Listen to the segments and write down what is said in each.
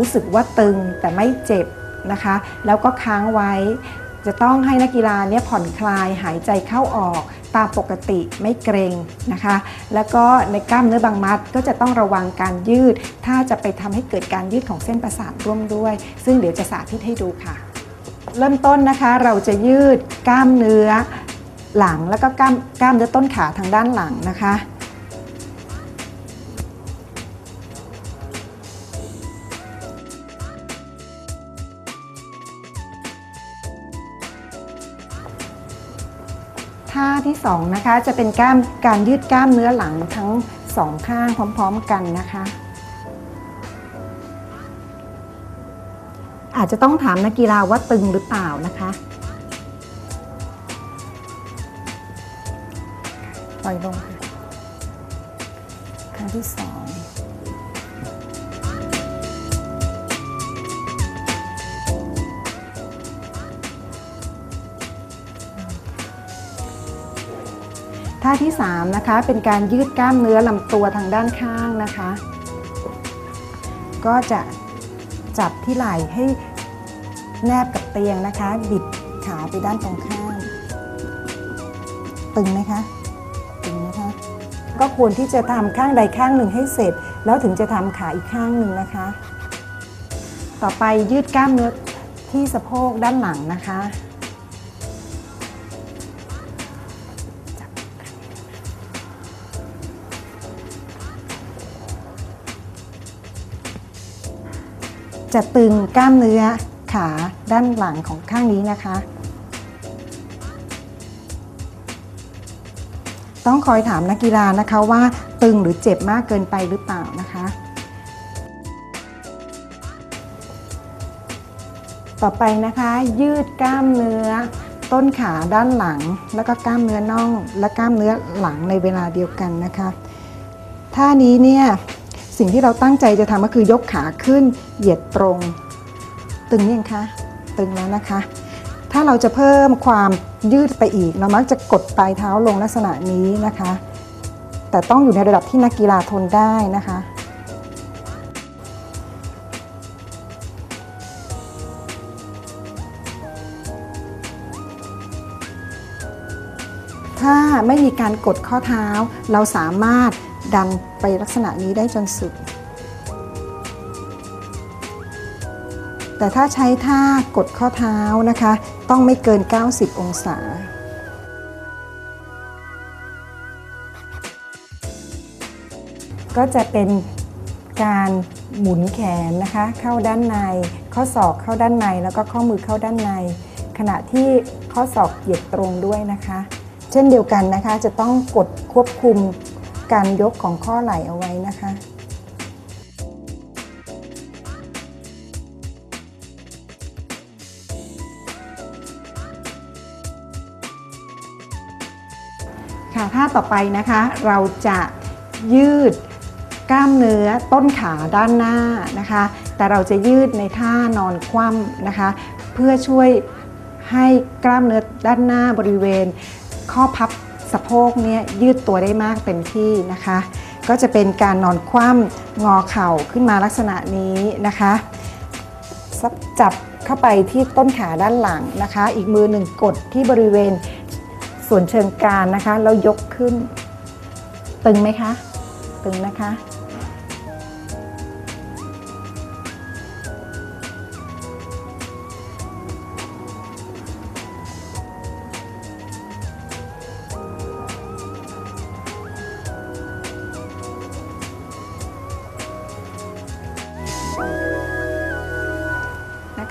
รู้สึกว่าตึงแต่ไม่เจ็บนะคะ แล้วก็ค้างไว้ จะต้องให้นักกีฬาเนี่ยผ่อนคลายหายใจเข้าออกตามปกติไม่เกรงนะคะ แล้วก็ในกล้ามเนื้อบางมัดก็จะต้องระวังการยืด ถ้าจะไปทำให้เกิดการยืดของเส้นประสาทร่วมด้วย ซึ่งเดี๋ยวจะสาธิตให้ดูค่ะ เริ่มต้นนะคะเราจะยืดกล้ามเนื้อหลังแล้วก็กล้ามกล้ามเนื้อต้นขาทางด้านหลังนะคะ ท่าที่สองนะคะจะเป็นกล้ามการยืดกล้ามเนื้อหลังทั้งสองข้างพร้อมๆกันนะคะ อาจจะต้องถามนักกีฬาว่าตึงหรือเปล่านะคะปล่อยลงค่ะครั้งที่สอง ท่าที่3นะคะเป็นการยืดกล้ามเนื้อลำตัวทางด้านข้างนะคะ ก็จะจับที่ไหล่ให้แนบกับเตียงนะคะ บิดขาไปด้านตรงข้าม ตึงไหมคะ ตึงนะคะ ก็ควรที่จะทำข้างใดข้างหนึ่งให้เสร็จ แล้วถึงจะทำขาอีกข้างหนึ่งนะคะ ต่อไปยืดกล้ามเนื้อที่สะโพกด้านหลังนะคะ จะตึงกล้ามเนื้อขาด้านหลังของข้างนี้นะคะ ต้องคอยถามนักกีฬานะคะว่าตึงหรือเจ็บมากเกินไปหรือเปล่านะคะ ต่อไปนะคะยืดกล้ามเนื้อต้นขาด้านหลัง แล้วก็กล้ามเนื้อน่อง และกล้ามเนื้อหลังในเวลาเดียวกันนะคะท่านี้เนี่ย สิ่งที่เราตั้งใจจะทำก็คือยกขาขึ้น เหยียดตรง ตึงยังคะตึงแล้วนะคะ ถ้าเราจะเพิ่มความยืดไปอีก เรามักจะกดปลายเท้าลงลักษณะนี้นะคะ แต่ต้องอยู่ในระดับที่นักกีฬาทนได้นะคะถ้าไม่มีการกดข้อเท้า เราสามารถ ดันไปลักษณะนี้ได้จนสุด แต่ถ้าใช้ท่ากดข้อเท้านะคะ ต้องไม่เกิน 90 องศาก็จะเป็นการหมุนแขนนะคะ เข้าด้านใน ข้อศอกเข้าด้านในแล้วก็ข้อมือเข้าด้านใน ขณะที่ข้อศอกเหยียดตรงด้วยนะคะ เช่นเดียวกันนะคะจะต้องกดควบคุม การยกของข้อไหล่เอาไว้นะคะ ค่ะท่าต่อไปนะคะเราจะยืดกล้ามเนื้อต้นขาด้านหน้านะคะ แต่เราจะยืดในท่านอนคว่ำนะคะ เพื่อช่วยให้กล้ามเนื้อด้านหน้าบริเวณข้อพับ สะโพกเนี่ยยืดตัวได้มากเต็มที่นะคะ ก็จะเป็นการนอนคว่ำงอเข่าขึ้นมาลักษณะนี้นะคะจับเข้าไปที่ต้นขาด้านหลังนะคะ อีกมือหนึ่งกดที่บริเวณส่วนเชิงกรานนะคะแล้วยกขึ้น ตึงไหมคะ ตึงนะคะ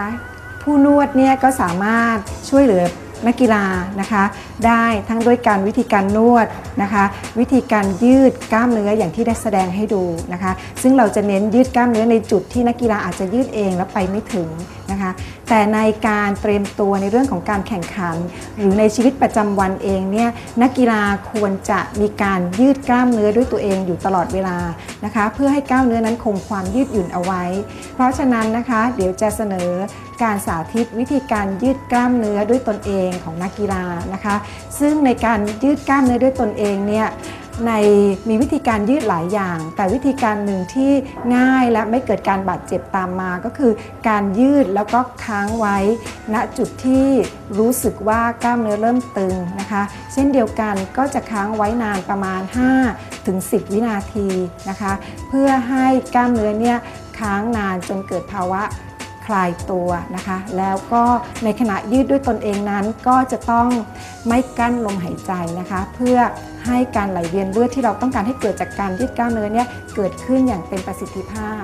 นะคะผู้นวดเนี่ยก็สามารถช่วยเหลือนักกีฬานะคะ ได้ทั้งด้วยการวิธีการนวดนะคะ วิธีการยืดกล้ามเนื้ออย่างที่ได้แสดงให้ดูนะคะ ซึ่งเราจะเน้นยืดกล้ามเนื้อในจุดที่นักกีฬาอาจจะยืดเองแล้วไปไม่ถึง นะคะ แต่ในการเตรียมตัวในเรื่องของการแข่งขัน หรือในชีวิตประจำวันเองเนี่ยนักกีฬาควรจะมีการยืดกล้ามเนื้อด้วยตัวเองอยู่ตลอดเวลานะคะ เพื่อให้กล้ามเนื้อนั้นคงความยืดหยุ่นเอาไว้ เพราะฉะนั้นนะคะเดี๋ยวจะเสนอการสาธิตวิธีการยืดกล้ามเนื้อด้วยตนเองของนักกีฬานะคะ ซึ่งในการยืดกล้ามเนื้อด้วยตนเองเนี่ย ในมีวิธีการยืดหลายอย่าง แต่วิธีการหนึ่งที่ง่ายและไม่เกิดการบาดเจ็บตามมาก็คือ การยืดแล้วก็ค้างไว้ ณจุดที่รู้สึกว่ากล้ามเนื้อเริ่มตึงนะคะ เช่นเดียวกันก็จะค้างไว้นานประมาณ 5 ถึง 10 วินาทีนะคะ เพื่อให้กล้ามเนื้อเนี่ยค้างนานจนเกิดภาวะ ลายตัวนะคะ แล้วก็ในขณะยืดด้วยตนเองนั้น ก็จะต้องไม่กั้นลมหายใจนะคะ เพื่อให้การไหลเวียนเลือดที่เราต้องการให้เกิดจากการยืดกล้ามเนื้อเนี่ยเกิดขึ้นอย่างเป็นประสิทธิภาพ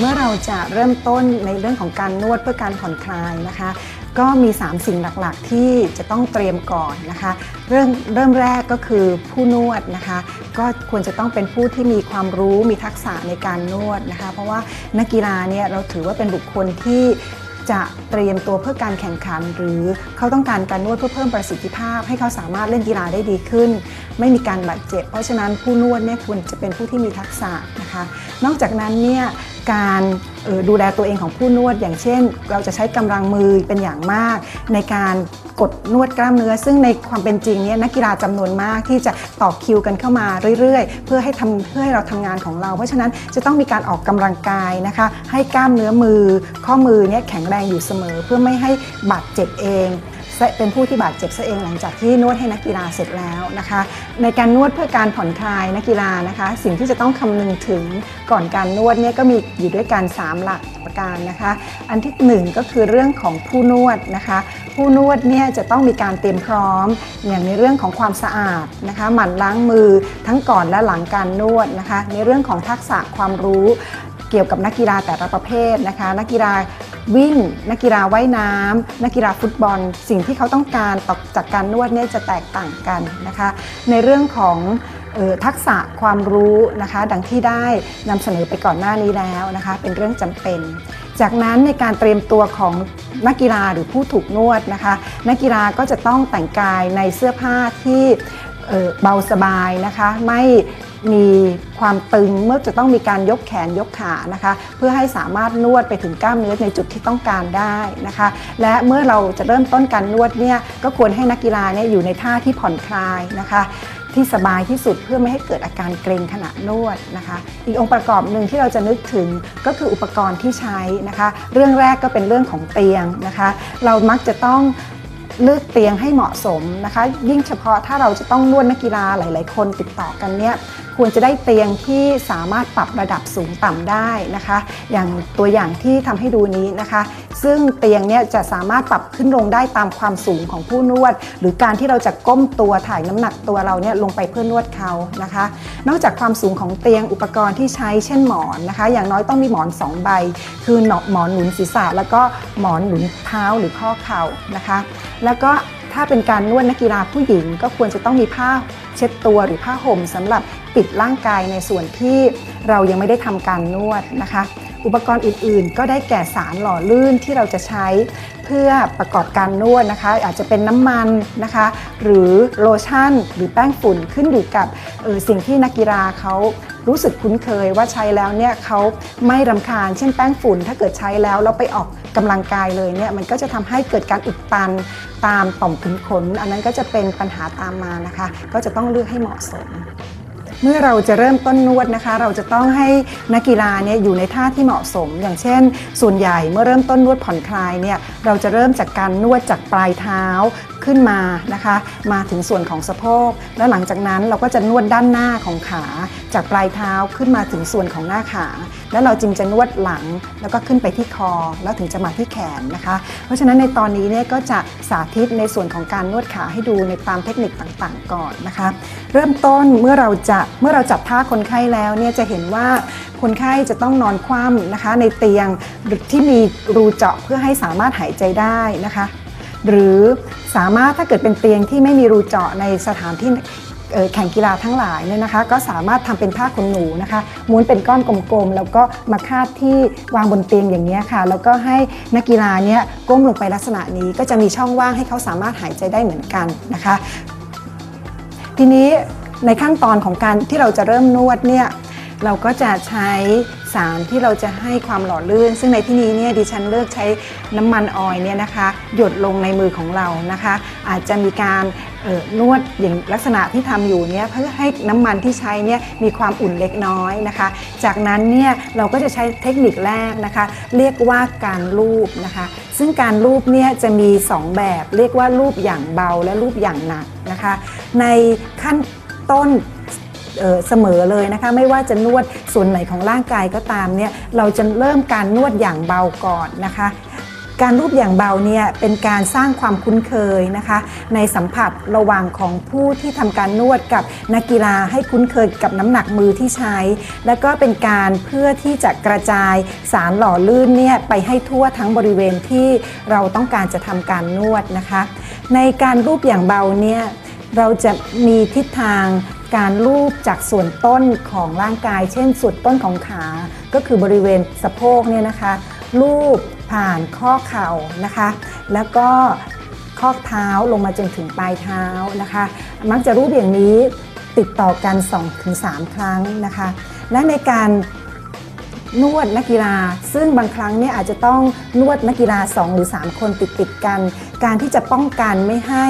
เมื่อเราจะเริ่มต้นในเรื่องของการนวดเพื่อการผ่อนคลายนะคะ ก็มี 3 สิ่งหลักๆ ที่จะต้องเตรียมก่อนนะคะ เรื่องเริ่มแรกก็คือผู้นวดนะคะ ก็ควรจะต้องเป็นผู้ที่มีความรู้มีทักษะในการนวดนะคะ เพราะว่านักกีฬาเนี่ยเราถือว่าเป็นบุคคลที่จะเตรียมตัวเพื่อการแข่งขัน หรือเขาต้องการการนวดเพื่อเพิ่มประสิทธิภาพ ให้เขาสามารถเล่นกีฬาได้ดีขึ้น ไม่มีการบาดเจ็บ เพราะฉะนั้นผู้นวดเนี่ยควรจะเป็นผู้ที่มีทักษะนะคะ นอกจากนั้นเนี่ย การดูแลตัวเองของผู้นวด อย่างเช่น เราจะใช้กำลังมือเป็นอย่างมาก ในการกดนวดกล้ามเนื้อ ซึ่งในความเป็นจริงเนี่ยนักกีฬาจำนวนมากที่จะต่อคิวกันเข้ามาเรื่อยๆ เพื่อให้ทำเพื่อให้เราทำงานของเรา เพราะฉะนั้นจะต้องมีการออกกำลังกายนะคะ ให้กล้ามเนื้อมือ ข้อมือเนี่ยแข็งแรงอยู่เสมอ เพื่อไม่ให้บาดเจ็บเอง เป็นผู้ที่บาดเจ็บซะเองหลังจากที่นวดให้นักกีฬาเสร็จแล้วนะคะ ในการนวดเพื่อการผ่อนคลายนักกีฬานะคะ สิ่งที่จะต้องคำนึงถึงก่อนการนวดเนี่ยก็มีอยู่ด้วยกัน 3 หลักประการนะคะ อันที่ 1 ก็คือเรื่องของผู้นวดนะคะ ผู้นวดเนี่ยจะต้องมีการเตรียมพร้อม อย่างในเรื่องของความสะอาดนะคะ หมั่นล้างมือทั้งก่อนและหลังการนวดนะคะ ในเรื่องของทักษะความรู้เกี่ยวกับนักกีฬาแต่ละประเภทนะคะ นักกีฬา วิ่ง นักกีฬาว่ายน้ำนักกีฬาฟุตบอล สิ่งที่เขาต้องการตอกจากการนวดเนี่ยจะแตกต่างกันนะคะ ในเรื่องของทักษะความรู้นะคะ ดังที่ได้นำเสนอไปก่อนหน้านี้แล้วนะคะ เป็นเรื่องจำเป็น จากนั้นในการเตรียมตัวของนักกีฬาหรือผู้ถูกนวดนะคะ นักกีฬาก็จะต้องแต่งกายในเสื้อผ้าที่เบาสบายนะคะ ไม่ มีความตึงเมื่อจะต้องมีการยกแขนยกขานะคะ เพื่อให้สามารถนวดไปถึงกล้ามเนื้อในจุดที่ต้องการได้นะคะ และเมื่อเราจะเริ่มต้นการนวดเนี่ยก็ควรให้นักกีฬาเนี่ยอยู่ในท่าที่ผ่อนคลายนะคะที่สบายที่สุดเพื่อไม่ให้เกิดอาการเกร็งขณะนวดนะคะ อีกองค์ประกอบหนึ่งที่เราจะนึกถึงก็คืออุปกรณ์ที่ใช้นะคะ เรื่องแรกก็เป็นเรื่องของเตียงนะคะ เรามักจะต้องเลือกเตียงให้เหมาะสมนะคะ ยิ่งเฉพาะถ้าเราจะต้องนวดนักกีฬาหลาย ๆ คนติดต่อกันเนี่ย ควรจะได้เตียงที่สามารถปรับระดับสูงต่ำได้นะคะ อย่างตัวอย่างที่ทำให้ดูนี้นะคะ ซึ่งเตียงเนี่ยจะสามารถปรับขึ้นลงได้ตามความสูงของผู้นวด หรือการที่เราจะก้มตัวถ่ายน้ำหนักตัวเราเนี่ยลงไปเพื่อนวดเขานะคะ นอกจากความสูงของเตียงอุปกรณ์ที่ใช้เช่นหมอนนะคะ อย่างน้อยต้องมีหมอน 2 ใบ คือหมอนหนุนศีรษะ แล้วก็หมอนหนุนเท้าหรือข้อเข่านะคะ แล้วก็ ถ้าเป็นการนวดนักกีฬาผู้หญิง ก็ควรจะต้องมีผ้าเช็ดตัวหรือผ้าห่มสำหรับปิดร่างกายในส่วนที่เรายังไม่ได้ทำการนวดนะคะ อุปกรณ์อื่นๆ ก็ได้แก่สารหล่อลื่นที่เราจะใช้เพื่อประกอบการนวดนะคะ อาจจะเป็นน้ำมันนะคะ หรือโลชั่น หรือแป้งฝุ่นขึ้นอยู่กับสิ่งที่นักกีฬาเขารู้สึกคุ้นเคยว่าใช้แล้วเนี่ยเขาไม่รำคาญเช่นแป้งฝุ่น ถ้าเกิดใช้แล้วเราไปออกกำลังกายเลยเนี่ยมันก็จะทำให้เกิดการอุดตัน ตามต่อมขุนขน อันนั้นก็จะเป็นปัญหาตามมานะคะ ก็จะต้องเลือกให้เหมาะสม เมื่อเราจะเริ่มต้นนวดนะคะ เราจะต้องให้นักกีฬาเนี่ยอยู่ในท่าที่เหมาะสม อย่างเช่น ส่วนใหญ่เมื่อเริ่มต้นนวดผ่อนคลายเนี่ยเราจะเริ่มจากการนวดจากปลายเท้า ขึ้นมานะคะ มาถึงส่วนของสะโพก แล้วหลังจากนั้นเราก็จะนวดด้านหน้าของขา จากปลายเท้าขึ้นมาถึงส่วนของหน้าขา แล้วเราจึงจะนวดหลังแล้วก็ขึ้นไปที่คอ แล้วถึงจะมาที่แขนนะคะ เพราะฉะนั้นในตอนนี้เนี่ยก็จะสาธิตในส่วนของการนวดขาให้ดูในตามเทคนิคต่างๆ ก่อนนะคะ เริ่มต้นเมื่อเราจะเมื่อเราจับท่าคนไข้แล้วเนี่ยจะเห็นว่าคนไข้จะต้องนอนคว่ำนะคะ ในเตียงที่มีรูเจาะเพื่อให้สามารถหายใจได้นะคะ หรือสามารถถ้าเกิดเป็นเตียงที่ไม่มีรูเจาะในสถานที่แข่งกีฬาทั้งหลายเนี่ยนะคะ ก็สามารถทำเป็นผ้าขนหนูนะคะม้วนเป็นก้อนกลมๆ แล้วก็มาคาดที่วางบนเตียงอย่างนี้ค่ะ แล้วก็ให้นักกีฬาเนี่ยก้มลงไปลักษณะนี้ก็จะมีช่องว่างให้เขาสามารถหายใจได้เหมือนกันนะคะ ทีนี้ในขั้นตอนของการที่เราจะเริ่มนวดเนี่ย เราก็จะใช้สารที่เราจะให้ความหล่อลื่น ซึ่งในที่นี้เนี่ยดิฉันเลือกใช้น้ำมันออยเนี่ยนะคะ หยดลงในมือของเรานะคะ อาจจะมีการนวดอย่างลักษณะที่ทำอยู่เนี่ยเพื่อให้น้ำมันที่ใช้เนี่ยมีความอุ่นเล็กน้อยนะคะ จากนั้นเนี่ยเราก็จะใช้เทคนิคแรกนะคะ เรียกว่าการลูบนะคะ ซึ่งการลูบเนี่ยจะมี 2 แบบ เรียกว่าลูบอย่างเบาและลูบอย่างหนักนะคะ ในขั้นต้น เสมอเลยนะคะ ไม่ว่าจะนวดส่วนไหนของร่างกายก็ตามเนี่ยเราจะเริ่มการนวดอย่างเบาก่อนนะคะการรูปอย่างเบาเนี่ยเป็นการสร้างความคุ้นเคยนะคะ ในสัมผัสระหว่างของผู้ที่ทำการนวดกับนักกีฬาให้คุ้นเคยกับน้ำหนักมือที่ใช้ และก็เป็นการเพื่อที่จะกระจายสารหล่อลื่นเนี่ยไปให้ทั่วทั้งบริเวณที่เราต้องการจะทำการนวดนะคะ ในการรูปอย่างเบาเนี่ยเราจะมีทิศทาง การรูปจากส่วนต้นของร่างกาย เช่นส่วนต้นของขา ก็คือบริเวณสะโพกเนี่ยนะคะรูปผ่านข้อเข่านะคะ แล้วก็ข้อเท้าลงมาจนถึงปลายเท้านะคะ มักจะรูปอย่างนี้ติดต่อกัน 2-3 ครั้งนะคะ และในการ นวดนักกีฬา ซึ่งบางครั้งเนี่ยอาจจะต้องนวดนักกีฬา 2 หรือ 3 คนติดติดกัน การที่จะป้องกันไม่ให้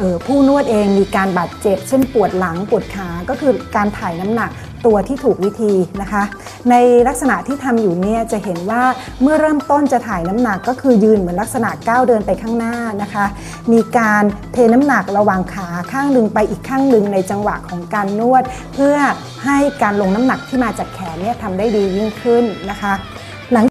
ออผู้นวดเองมีการบาดเจ็บ เช่นปวดหลังปวดขา ก็คือการถ่ายน้ำหนัก ตัวที่ถูกวิธีนะคะ ในลักษณะที่ทำอยู่เนี่ยจะเห็นว่าเมื่อเริ่มต้นจะถ่ายน้ำหนักก็คือยืนเหมือนลักษณะก้าวเดินไปข้างหน้านะคะ มีการเทน้ำหนักระหว่างขาข้างหนึ่งไปอีกข้างหนึ่งในจังหวะของการนวด เพื่อให้การลงน้ำหนักที่มาจากแขนเนี่ยทำได้ดียิ่งขึ้นนะคะ